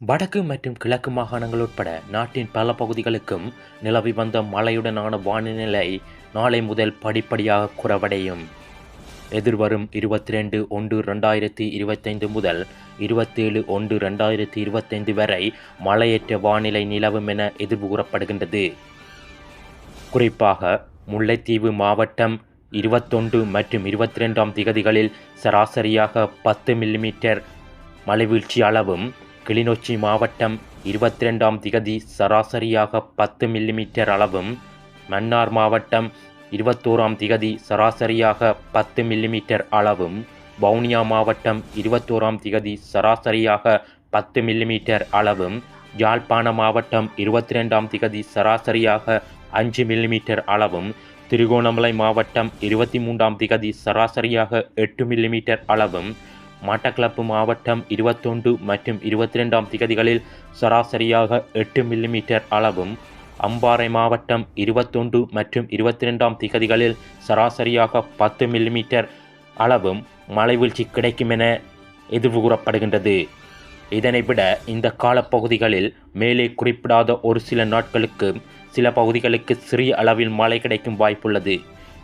வடக்கு மற்றும் கிழக்கு மாகாணங்கள் உட்பட நாட்டின் பல பகுதிகளுக்கும் நிலவி வந்த மழையுடனான வானிலை நாளை முதல் படிப்படியாக குறவடையும். எதிர்வரும் இருபத்தி ரெண்டு ஒன்று ரெண்டாயிரத்தி இருபத்தைந்து முதல் இருபத்தேழு ஒன்று ரெண்டாயிரத்தி இருபத்தைந்து வரை மழையற்ற வானிலை நிலவும் என எதிர்வு கூறப்படுகின்றது குறிப்பாக முல்லைத்தீவு மாவட்டம் இருபத்தொன்று மற்றும் இருபத்தி ரெண்டாம் திகதிகளில் சராசரியாக பத்து மில்லிமீட்டர் மழைவீழ்ச்சி அளவும் கிளிநொச்சி மாவட்டம் இருபத்தி ரெண்டாம் திகதி சராசரியாக பத்து மில்லிமீட்டர் அளவும் மன்னார் மாவட்டம் இருபத்தோராம் திகதி சராசரியாக பத்து மில்லிமீட்டர் அளவும் வவுனியா மாவட்டம் இருபத்தோராம் திகதி சராசரியாக பத்து மில்லிமீட்டர் அளவும் யாழ்ப்பாண மாவட்டம் இருபத்தி ரெண்டாம் திகதி சராசரியாக அஞ்சு மில்லிமீட்டர் அளவும் திருகோணமலை மாவட்டம் இருபத்தி மூன்றாம் திகதி சராசரியாக எட்டு மில்லிமீட்டர் அளவும் மட்டக்களப்பு மாவட்டம் இருபத்தொன்று மற்றும் இருபத்தி ரெண்டாம் திகதிகளில் சராசரியாக எட்டு மில்லிமீட்டர் அளவும் அம்பாறை மாவட்டம் இருபத்தொன்று மற்றும் இருபத்தி ரெண்டாம் திகதிகளில் சராசரியாக பத்து மில்லிமீட்டர் அளவும் மழை வீழ்ச்சி கிடைக்கும் என எதிர்வு கூறப்படுகின்றது இதனை விட இந்த காலப்பகுதிகளில் மேலே குறிப்பிடாத ஒரு சில நாட்களுக்கு சில பகுதிகளுக்கு சிறிய அளவில் மழை கிடைக்கும் வாய்ப்புள்ளது.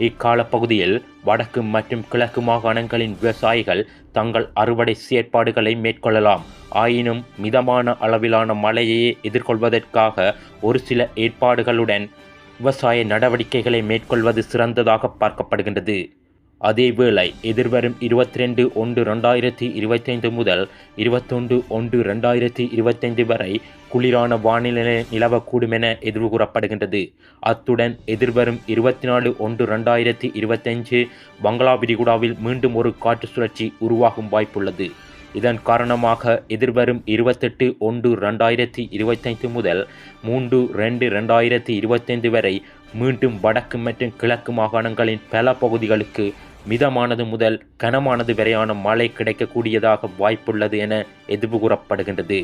இக்காலப்பகுதியில் வடக்கு மற்றும் கிழக்கு மாகாணங்களின் விவசாயிகள் தங்கள் அறுவடை செயற்பாடுகளை மேற்கொள்ளலாம். ஆயினும் மிதமான அளவிலான மழையையே எதிர்கொள்வதற்காக ஒரு சில ஏற்பாடுகளுடன் விவசாய நடவடிக்கைகளை மேற்கொள்வது சிறந்ததாக பார்க்கப்படுகின்றது. அதேவேளை எதிர்வரும் இருபத்தி ரெண்டு ஒன்று ரெண்டாயிரத்தி இருபத்தைந்து முதல் இருபத்தொன்று ஒன்று ரெண்டாயிரத்தி இருபத்தைந்து வரை குளிரான வானிலை நிலவக்கூடும் என எதிர்வு கூறப்படுகின்றது அத்துடன் எதிர்வரும் இருபத்தி நாலு ஒன்று ரெண்டாயிரத்தி இருபத்தஞ்சு பங்களா விரிகுடாவில் மீண்டும் ஒரு காற்று சுழற்சி உருவாகும் வாய்ப்புள்ளது. இதன் காரணமாக எதிர்வரும் இருபத்தெட்டு ஒன்று ரெண்டாயிரத்தி இருபத்தைந்து முதல் மூன்று ரெண்டு ரெண்டாயிரத்தி இருபத்தைந்து வரை மீண்டும் வடக்கு மற்றும் கிழக்கு மாகாணங்களின் பல பகுதிகளுக்கு மிதமானது முதல் கனமானது வரையான மழை கிடைக்கக்கூடியதாக வாய்ப்புள்ளது என எதிர்வு கூறப்படுகின்றது